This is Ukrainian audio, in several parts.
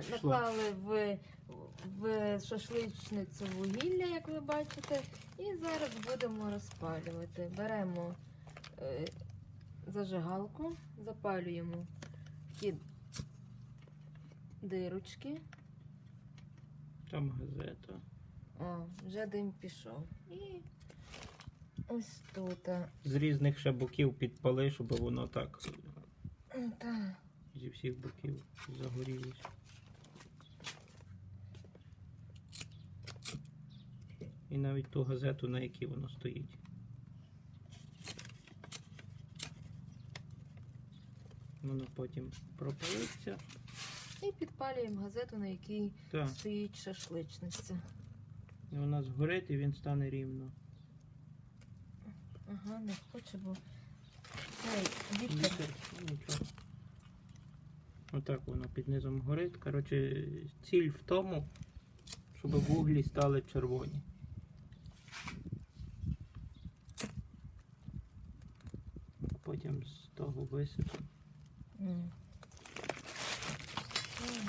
пішло. наклали в, в шашличницю вугілля, як ви бачите, і зараз будемо розпалювати. Беремо е, зажигалку, запалюємо ті дирочки. Там газета. О, вже дим пішов. І ось тут. З різних ще боків підпали, щоб воно так Та, зі всіх боків загорілося. І навіть ту газету, на якій воно стоїть. Воно потім пропалиться. і підпалюємо газету, на якій Так, стоїть шашличниця. і вона згорить і він стане рівно. Ага, не хоче, бо цей вітер. Вітер, ну, нічого. Отак воно під низом горить. Коротше, ціль в тому, щоб вуглі стали червоні. Потім з того висипемо. М. М.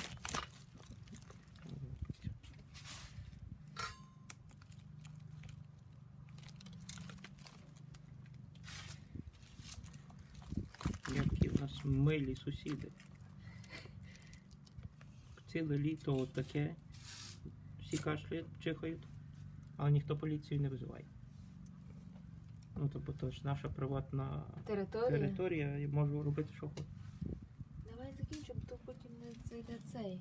Які в нас милі сусіди. Ціле літо таке. Всі кашляють, чихають, але ніхто поліцію не визиває. Ну, тобто то ж наша приватна Територія. територія і можу робити, що хочу. Давай закінчимо, то потім не зайде цей.